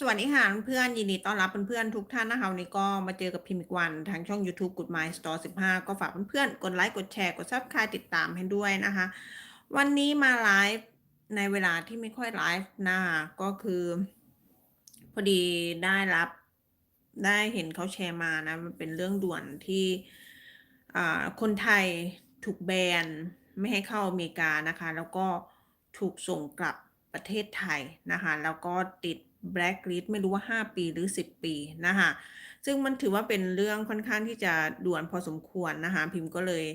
สวัสดีค่ะเพื่อนยินดีต้อนรับเพื่อนๆทุกท่านนะคะวันนี้ก็มาเจอกับพิมพ์อีกวัน ทางช่อง YouTube Good Mind Store 15 ก็ฝากเพื่อนๆกดไลค์กดแชร์กด Subscribe ติดตามให้ด้วยนะคะ วันนี้มาไลฟ์ในเวลาที่ไม่ค่อยไลฟ์นะคะก็คือ พอดีได้รับได้เห็นเขาแชร์มานะ มันเป็นเรื่องด่วนที่คนไทยถูกแบนไม่ให้เข้าอเมริกานะคะ แล้วก็ถูกส่งกลับประเทศไทยนะคะ แล้วก็ติด แบล็คลิสไม่รู้ว่า 5 ปีหรือ 10 ปีนะคะซึ่งมันถือว่าเป็นเรื่องค่อนข้างที่จะด่วนพอสมควรนะคะพิมพ์ก็เลย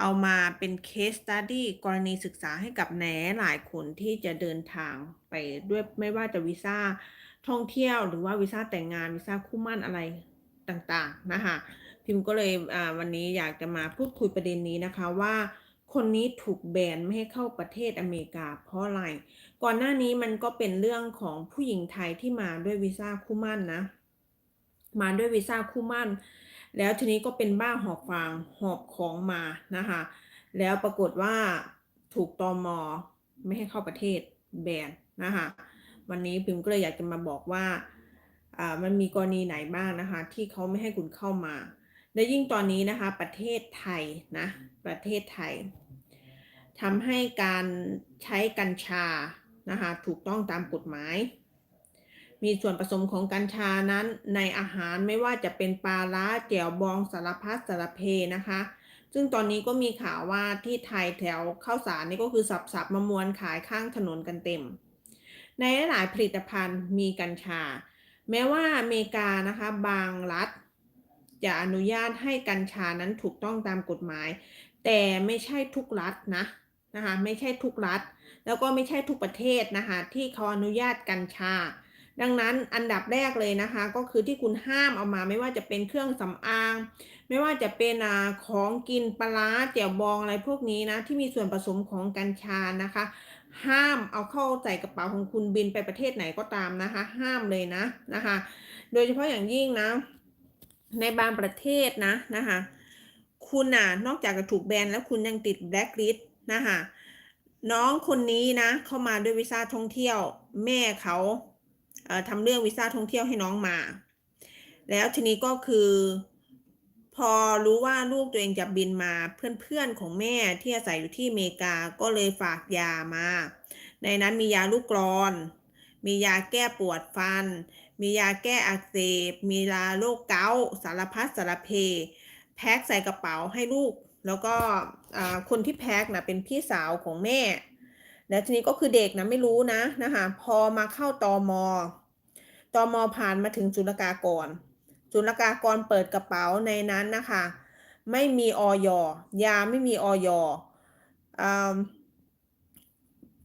เอามาเป็นเคสตัดดี้กรณีศึกษาให้กับแหนหลายคนที่จะเดินทางไปด้วยไม่ว่าจะวีซ่าท่องเที่ยวหรือว่าวีซ่าแต่งงานวีซ่าคู่มั่นอะไรต่างๆนะคะพิมพ์ก็เลยวันนี้อยากจะมาพูดคุยประเด็นนี้นะคะว่า คนนี้ถูกแบนไม่ให้เข้าประเทศอเมริกาเพราะอะไร ก่อนหน้านี้มันก็เป็นเรื่องของผู้หญิงไทยที่มาด้วยวีซ่าคู่มั่นนะ มาด้วยวีซ่าคู่มั่น แล้วทีนี้ก็เป็นบ้าหอบฟางหอบของมานะคะ แล้วปรากฏว่าถูกตอมอไม่ให้เข้าประเทศแบนนะคะวันนี้พิมก็เลยอยากจะมาบอกว่ามันมีกรณีไหนบ้างนะคะ ที่เขาไม่ให้คุณเข้ามา และยิ่งตอนนี้นะคะประเทศไทยนะประเทศไทยทำให้การใช้กัญชานะคะถูกต้องตามกฎหมาย มีส่วนผสมของกัญชานั้นในอาหารไม่ว่าจะเป็นปลาล้าแจ่วบองสารพัดสารเพนะคะ ซึ่งตอนนี้ก็มีข่าวว่าที่ไทยแถวข้าวสารนี่ก็คือสับๆมามวนขายข้างถนนกันเต็ม ในหลายผลิตภัณฑ์มีกัญชา แม้ว่าอเมริกานะคะบางรัฐ จะอนุญาตให้กัญชานั้นถูกต้องตามกฎหมาย แต่ไม่ใช่ทุกรัฐนะนะคะไม่ใช่ทุกรัฐ แล้วก็ไม่ใช่ทุกประเทศนะคะที่เขาอนุญาตกัญชา ดังนั้นอันดับแรกเลยนะคะ ก็คือที่คุณห้ามเอามาไม่ว่าจะเป็นเครื่องสำอาง ไม่ว่าจะเป็นอของกินปลาแจ่วบองอะไรพวกนี้นะที่มีส่วนผสมของกัญชานะคะ ห้ามเอาเข้าใส่กระเป๋าของคุณบินไปประเทศไหนก็ตามนะคะ ห้ามเลยนะนะคะ โดยเฉพาะอย่างยิ่งนะ ในบางประเทศนะนะคะคุณน่ะนอกจากจะถูกแบนแล้วคุณยังติดแบล็คลิสต์นะคะน้องคนนี้นะเข้ามาด้วยวีซ่าท่องเที่ยว แม่เขาเทำเรื่องวีซ่าท่องเที่ยวให้น้องมา แล้วทีนี้ก็คือ พอรู้ว่าลูกตัวเองจะบินมาเพื่อนๆของแม่ที่อาศัยอยู่ที่อเมริกาก็เลยฝากยามา ในนั้นมียาลูกกรอน มียาแก้ปวดฟัน มียาแก้อักเสบ มียาโรคเกาต์สารพัดสารเพ แพ็คใส่กระเป๋าให้ลูก แล้วก็คนที่แพ็คนะเป็นพี่สาวของแม่ แล้วทีนี้ก็คือเด็กนะไม่รู้นะนะคะพอมาเข้าตอมอตอมอผ่านมาถึงจุลกากร จุลกากรเปิดกระเป๋าในนั้นนะคะ ไม่มีออยยาไม่มีออย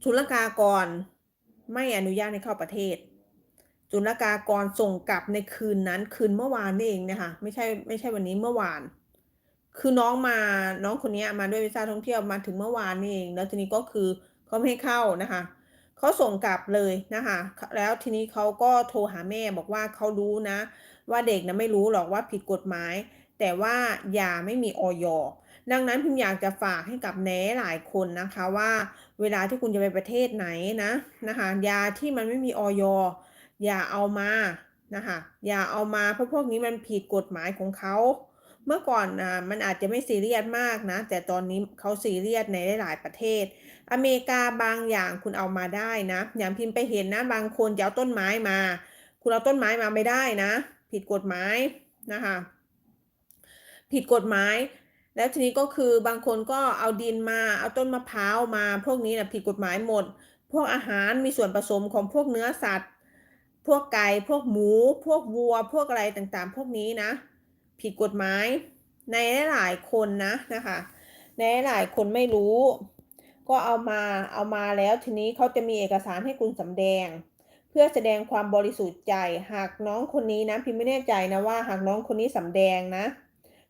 จุลกากร ไม่อนุญาตให้เข้าประเทศ จุลกากรส่งกลับในคืนนั้นคืนเมื่อวานนี่เองนะคะไม่ใช่ไม่ใช่วันนี้เมื่อวาน คือน้องมาน้องคนนี้มาด้วยวีซ่าท่องเที่ยวมาถึงเมื่อวานนี่เอง แล้วทีนี้ก็คือเขาไม่ให้เข้านะคะเขาส่งกลับเลยนะคะ แล้วทีนี้เขาก็โทรหาแม่บอกว่าเขารู้นะ ว่าเด็กนะไม่รู้หรอกว่าผิดกฎหมาย แต่ว่ายาไม่มีออย ดังนั้นพิมอยากจะฝากให้กับแหนหลายคนนะคะว่าเวลาที่คุณจะไปประเทศไหนนะนะคะยาที่มันไม่มีออยอย่าเอามานะคะอย่าเอามาเพราะพวกนี้มันผิดกฎหมายของเขาเมื่อก่อนนะมันอาจจะไม่ซีเรียสมากนะ แต่ตอนนี้เขาซีเรียสในหลายประเทศ อเมริกาบางอย่างคุณเอามาได้นะ อย่างพิมพ์ไปเห็นนะ บางคนจะเอาต้นไม้มา คุณเอาต้นไม้มาไม่ได้นะ ผิดกฎหมายนะคะ ผิดกฎหมาย แล้วทีนี้ก็คือบางคนก็เอาดินมาเอาต้นมะพร้าวมา พวกนี้นะผิดกฎหมายหมด พวกอาหารมีส่วนผสมของพวกเนื้อสัตว์ พวกไก่พวกหมู พวกวัว พวกอะไรต่างๆ พวกนี้นะ ผิดกฎหมายในหลายคนนะนะคะในหลายคนไม่รู้ ก็เอามาเอามาแล้วทีนี้เขาจะมีเอกสารให้คุณสำแดง เพื่อแสดงความบริสุทธิ์ใจ หากน้องคนนี้นะพี่ไม่แน่ใจนะว่าหากน้องคนนี้สำแดงนะ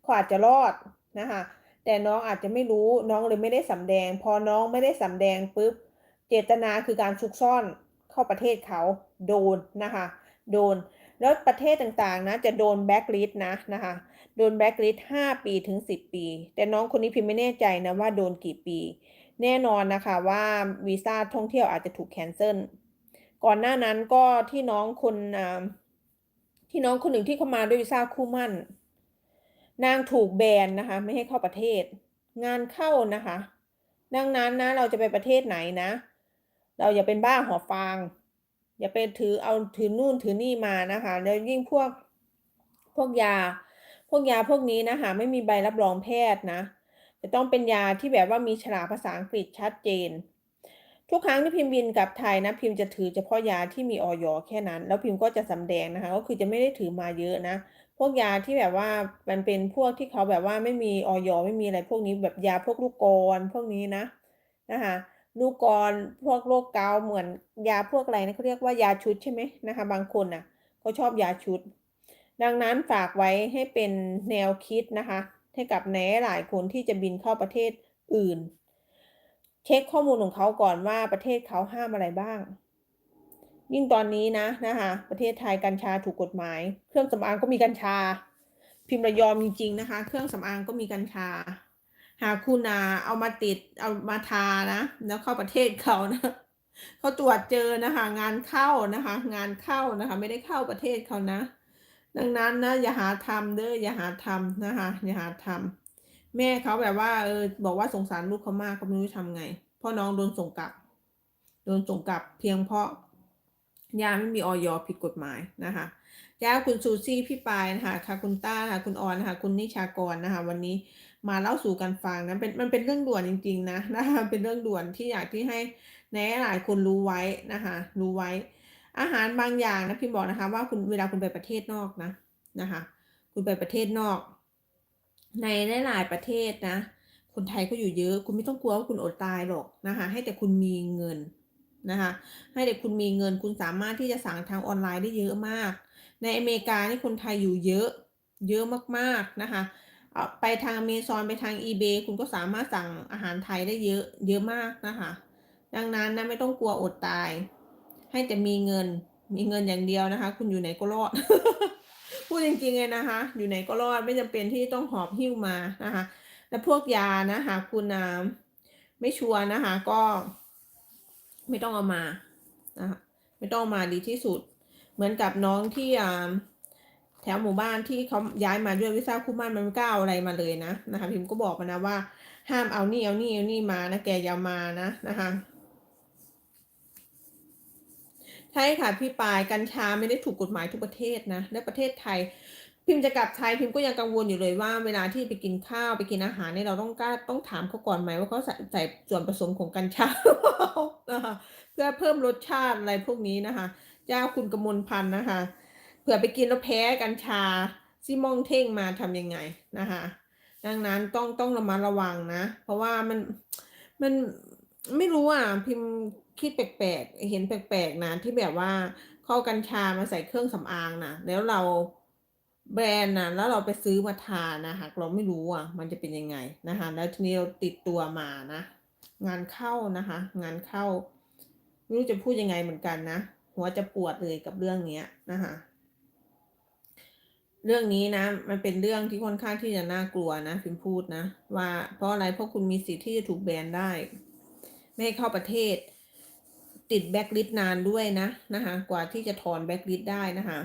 เขาอาจจะรอด นะคะแต่น้องอาจจะไม่รู้น้องเลยไม่ได้สำแดง พอน้องไม่ได้สำแดงปุ๊บเจตนาคือการซุกซ่อนเข้าประเทศเขาโดนนะคะโดน แล้วประเทศต่างๆนะจะโดนแบ็กลิสต์นะนะคะโดนแบ็กลิสต์5ปีถึง10ปี แต่น้องคนนี้พิมไม่แน่ใจนะว่าโดนกี่ปี แน่นอนนะคะว่าวีซ่าท่องเที่ยวอาจจะถูกแคนเซิลก่อนหน้านั้นก็ที่น้องคนที่น้องคนหนึ่งที่เข้ามาด้วยวีซ่าคู่มั่น นางถูกแบนนะคะ ไม่ให้เข้าประเทศ งานเข้านะคะ ดังนั้นนะเราจะไปประเทศไหนนะ เราอย่าเป็นบ้าหัวฟาง อย่าไปถือเอาถือนู่นถือนี่มานะคะ แล้วยิ่งพวกพวกยา พวกยาพวกนี้นะคะ ไม่มีใบรับรองแพทย์นะจะต้องเป็นยาที่แบบว่ามีฉลากภาษาอังกฤษชัดเจน ทุกครั้งที่พิมพ์บินกลับไทยนะ พิมพ์จะถือเฉพาะยาที่มีออยแค่นั้น แล้วพิมพ์ก็จะสำแดงนะคะ ก็คือจะไม่ได้ถือมาเยอะนะ พวกยาที่แบบว่ามันเป็นพวกที่เขาแบบว่าไม่มีออยไม่มีอะไรพวกนี้แบบยาพวกลูกกรพวกนี้นะนะคะลูกกรพวกโรคเกาเหมือนยาพวกอะไรนะเขาเรียกว่ายาชุดใช่ไหมนะคะ บางคนน่ะเขาชอบยาชุด ดังนั้นฝากไว้ให้เป็นแนวคิดนะคะ ให้กับแนหลายคนที่จะบินเข้าประเทศอื่น เช็คข้อมูลของเขาก่อนว่าประเทศเขาห้ามอะไรบ้าง ยิ่งตอนนี้นะนะคะประเทศไทยกัญชาถูกกฎหมาย เครื่องสำอางก็มีกัญชา พิมพ์ระยอมจริง ๆ นะคะ เครื่องสำอางก็มีกัญชา หากคุณาเอามาติดเอามาทานะ แล้วเข้าประเทศเขานะเขาตรวจเจอนะคะ งานเข้านะคะ งานเข้านะคะ ไม่ได้เข้าประเทศเขานะ ดังนั้นนะอย่าหาทำเด้ออย่าหาทำนะคะ อย่าหาทำแม่เขาแบบว่าเออบอกว่าสงสารลูกเขามากเขาไม่รู้จะทำไงพ่อน้องโดนส่งกลับ โดนส่งกลับเพียงเพราะ ยาไม่มีออยผิดกฎหมายนะคะยาคุณซูซี่พี่ปายนะคะค่ะคุณต้าค่ะคุณออนนะคะคุณนิชากรนะคะ วันนี้มาเล่าสู่กันฟังนะเป็นมันเป็นเรื่องด่วนจริง ๆ นะนะคะเป็นเรื่องด่วนที่อยากที่ให้แนหลายคนรู้ไว้นะคะ รู้ไว้ อาหารบางอย่างนะพี่บอกนะคะว่าคุณเวลาคุณไปประเทศนอกนะนะคะ คุณไปประเทศนอก ในหลายประเทศนะคนไทยก็อยู่เยอะ คุณไม่ต้องกลัวว่าคุณอดตายหรอกนะคะ ให้แต่คุณมีเงิน นะคะให้เด็กคุณมีเงินคุณสามารถที่จะสั่งทางออนไลน์ได้เยอะมาก ในอเมริกานี่คนไทยอยู่เยอะเยอะมากๆนะคะไปทางอเมซอนไปทาง eBay คุณก็สามารถสั่งอาหารไทยได้เยอะเยอะมากนะคะ ดังนั้นนะไม่ต้องกลัวอดตาย ให้แต่มีเงินมีเงินอย่างเดียวนะคะ คุณอยู่ไหนก็รอด พูดจริงๆเลยนะคะ อยู่ไหนก็รอดไม่จำเป็นที่ต้องหอบหิ้วมานะคะ และพวกยานะคะ คุณอ่าไม่ชัวร์นะคะก็ ไม่ต้องเอามานะคะไม่ต้องามาดีที่สุด เหมือนกับน้องที่แถวหมู่บ้านที่เขาย้ายมาด้วยวิซ่าคู่มั่นมันไม่กล้าเอาอะไรมาเลยนะนะคะพิมก็บอกมานะว่า ห้ามเอานี่เอานี่เอานี่มานะแกอย่ามานะนะคะใช่ค่ะพี่ปายกัญชาไม่ได้ถูกกฎหมายทุกประเทศนะและประเทศไทย พิมจะกลับไทยพิมก็ยังกังวลอยู่เลยว่าเวลาที่ไปกินข้าวไปกินอาหารเนี่ยเราต้องกล้าต้องถามเขาก่อนไหมว่าเขาใส่ใส่ส่วนผสมของกัญชาเพื่อเพิ่มรสชาติอะไรพวกนี้นะคะ เจ้าคุณกมลพันธ์นะคะเผื่อไปกินแล้วแพ้กัญชาซิมองเท่งมาทำยังไงนะคะ ดังนั้นต้องต้องระมัดระวังนะ เพราะว่ามันมันไม่รู้อะพิมคิดแปลกๆเห็นแปลกๆนะที่แบบว่าเข้ากัญชามาใส่เครื่องสำอางนะแล้วเรา แบรนด์นะแล้วเราไปซื้อมาทานนะหากเราไม่รู้อะ มันจะเป็นยังไงนะคะแล้วทีนี้เราติดตัวมานะ งานเข้านะคะ งานเข้าไม่รู้จะพูดยังไงเหมือนกันนะหัวจะปวดเลยกับเรื่องเนี้ยนะคะเรื่องนี้นะ มันเป็นเรื่องที่ค่อนข้างที่จะน่ากลัวนะพิมพูดนะ ว่าเพราะอะไรเพราะคุณมีสิทธิ์ที่จะถูกแบนได้ ไม่ให้เข้าประเทศ ติดแบ็กลิสต์นานด้วยนะนะคะ กว่าที่จะถอนแบ็กลิสต์ได้นะคะ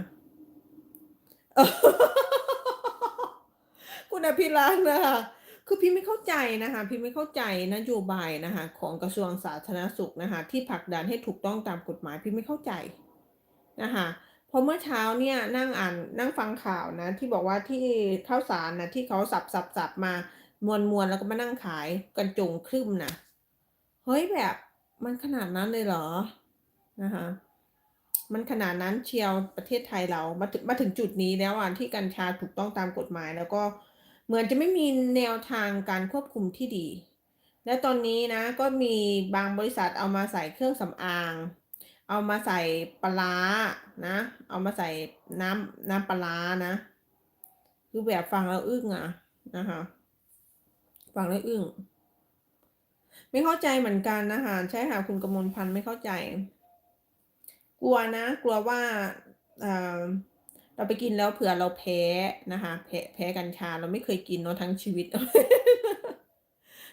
คุณอภิรักษ์นะคะคือพี่ไม่เข้าใจนะคะพี่ไม่เข้าใจนโยบายนะคะของกระทรวงสาธารณสุขนะคะที่ผลักดันให้ถูกต้องตามกฎหมายพี่ไม่เข้าใจนะคะเพราะเมื่อเช้าเนี่ยนั่งอ่านนั่งฟังข่าวนะ ที่บอกว่าที่ข้าวสารนะที่เขาสับสับสับมามวนมวนแล้วก็มานั่งขายกันจงครึ่มนะเฮ้ยแบบมันขนาดนั้นเลยเหรอนะคะ มันขนาดนั้นเชียวประเทศไทยเรามาถึงมาถึงจุดนี้แล้วอะที่กัญชาถูกต้องตามกฎหมาย แล้วก็เหมือนจะไม่มีแนวทางการควบคุมที่ดี และตอนนี้นะก็มีบางบริษัทเอามาใส่เครื่องสำอาง เอามาใส่ปลาร้านะ เอามาใส่น้ำน้ำปลาร้านะ คือแบบฟังแล้วอึ้งอะนะคะฟังแล้วอึ้ง ไม่เข้าใจเหมือนกันนะคะใช่ค่ะคุณกมลพันธ์ไม่เข้าใจ กลัวนะ กลัวว่าเเราไปกินแล้วเผื่อเราแพ้นะคะแพ้แพ้กัญชาเราไม่เคยกินเนาะทั้งชีวิต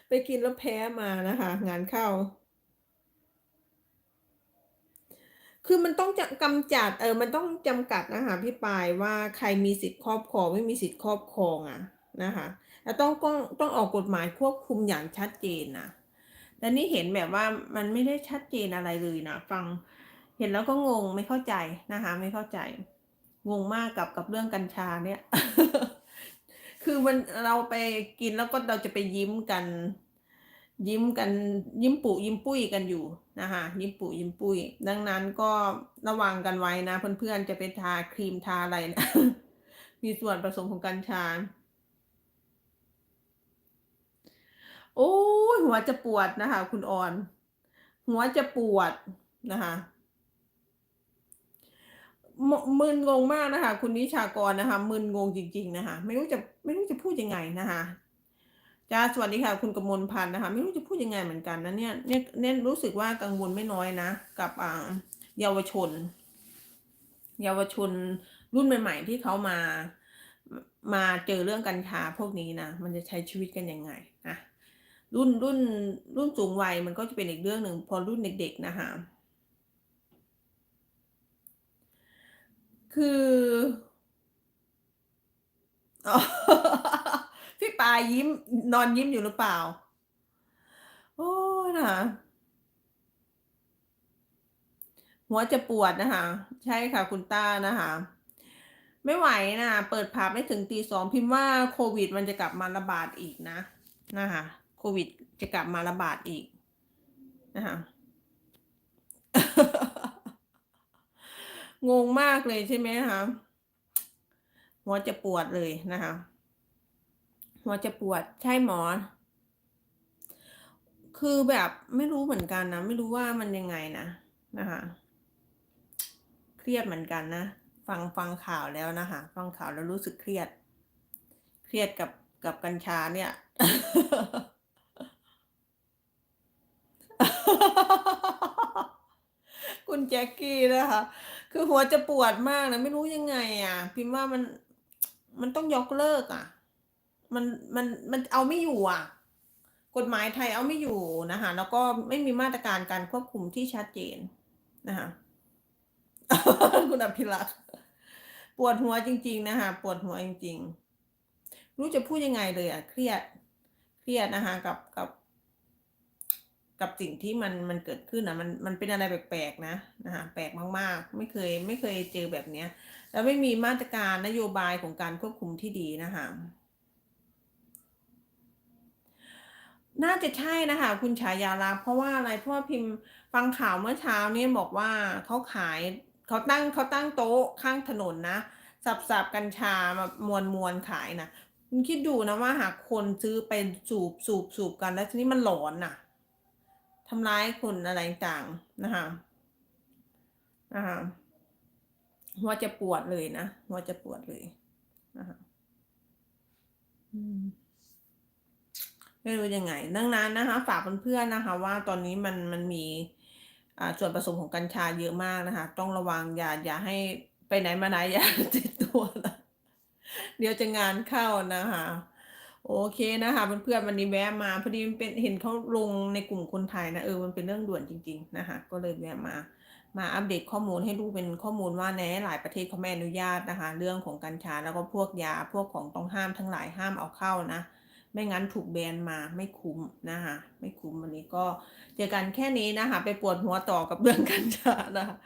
ไปกินแล้วแพ้มานะคะ งานเข้า คือมันต้องจะกำจัดเออ มันต้องจำกัดนะคะพี่ปายว่าใครมีสิทธิ์ครอบครองไม่มีสิทธิ์ครอบครองอะนะคะแล้วต้องต้องต้องออกกฎหมายควบคุมอย่างชัดเจนนะแต่นี่เห็นแบบว่ามันไม่ได้ชัดเจนอะไรเลยนะฟัง เห็นแล้วก็งงไม่เข้าใจนะคะ ไม่เข้าใจ งงมากกับกับเรื่องกัญชาเนี่ย คือมันเราไปกินแล้วก็เราจะไปยิ้มกัน ยิ้มกันยิ้มปุยิ้มปุ้ยกันอยู่นะคะยิ้มปุยิ้มปุ้ย ดังนั้นก็ระวังกันไว้นะ เพื่อนๆจะไปทาครีมทาอะไรนะมีส่วนผสมของกัญชาโอ้ยหัวจะปวดนะคะ คุณออน หัวจะปวดนะคะ มมึนงงมากนะคะ คุณนิชากรนะคะมึนงงจริง ๆ นะคะ ไม่รู้จะไม่รู้จะพูดยังไงนะคะจ้าสวัสดีค่ะ คุณกมลพันธ์นะคะ ไม่รู้จะพูดยังไงเหมือนกันนะเนี่ยเนี่ยเนี่ยรู้สึกว่ากังวลไม่น้อยนะ กับอ่าเยาวชน เยาวชนรุ่นใหม่ ๆ ที่เขามา มาเจอเรื่องกัญชาพวกนี้นะมันจะใช้ชีวิตกันยังไงนะรุ่นรุ่นรุ่นสูงวัยมันก็จะเป็นอีกเรื่องหนึ่งพอรุ่นเด็ก ๆ นะคะ คือ พี่ปายิ้ม นอนยิ้มอยู่หรือเปล่า โอ้นะคะหัวจะปวดนะคะใช่ค่ะคุณต้านะคะไม่ไหวนะเปิดผับไม่ถึงตีสองพิมพ์ว่าโควิดมันจะกลับมาระบาดอีกนะนะคะโควิดจะกลับมาระบาดอีกนะคะ งงมากเลยใช่ไหมคะหัวจะปวดเลยนะคะ หัวจะปวดใช่หมอ คือแบบไม่รู้เหมือนกันนะ ไม่รู้ว่ามันยังไงนะนะคะเครียดเหมือนกันนะฟังฟังข่าวแล้วนะคะฟังข่าวแล้วรู้สึกเครียด เครียดกับกับกัญชาเนี่ย คุณแจ็คกี้นะคะ คือหัวจะปวดมากนะไม่รู้ยังไงอะพิมพ์ว่ามันมันต้องยกเลิกอะมันมันมันเอาไม่อยู่อะกฎหมายไทยเอาไม่อยู่นะคะแล้วก็ไม่มีมาตรการการควบคุมที่ชัดเจนนะคะคุณอภิรักษ์ปวดหัวจริง ๆ นะคะปวดหัวจริง ๆ รู้จะพูดยังไงเลยอะ เครียด เครียดนะคะกับกับ กับสิ่งที่มันมันเกิดขึ้นอะมันมันเป็นอะไรแปลกๆนะนะคะแปลกมากๆ ไม่เคยไม่เคยเจอแบบเนี้ย แล้วไม่มีมาตรการนโยบายของการควบคุมที่ดีนะคะน่าจะใช่นะคะคุณฉายาลักษ์เพราะว่าอะไรเพราะว่าพิมพ์ฟังข่าวเมื่อเช้านี่ยบอกว่าเขาขายเขาตั้งเขาตั้งโต๊ะข้างถนนนะสับๆกัญชามามวนๆขายนะคุณคิดดูนะว่าหากคนซื้อไปสูบสูบสูบกันแล้วทีนี้มันหลอนน่ะ ทำร้ายคนอะไรต่างนะคะนะคะหัวจะปวดเลยนะหัวจะปวดเลยนะคะไม่รู้ยังไงดังนั้นนะคะ ฝากเพื่อนๆนะคะ ว่าตอนนี้มันมันมีส่วนผสมของกัญชาเยอะมากนะคะ ต้องระวังอย่าอย่าให้ไปไหนมาไหนอย่าติดตัวนะเดี๋ยวจะงานเข้านะคะ โอเคนะคะเพื่อนๆวันนี้แวะมาพอดีมันเป็นเห็นเขาลงในกลุ่มคนไทยนะเออมันเป็นเรื่องด่วนจริง ๆ นะคะก็เลยแวะมามาอัปเดตข้อมูลให้ดูเป็นข้อมูลว่าในหลายประเทศเขาไม่อนุญาตนะคะ เรื่องของกัญชาแล้วก็พวกยาพวกของต้องห้ามทั้งหลายห้ามเอาเข้านะ ไม่งั้นถูกแบนมาไม่คุ้มนะคะไม่คุ้มวันนี้ก็เจอกันแค่นี้นะคะ ไปปวดหัวต่อกับเรื่องกัญชานะคะ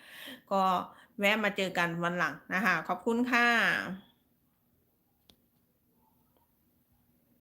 ก็แวะมาเจอกันวันหลังนะคะขอบคุณค่ะ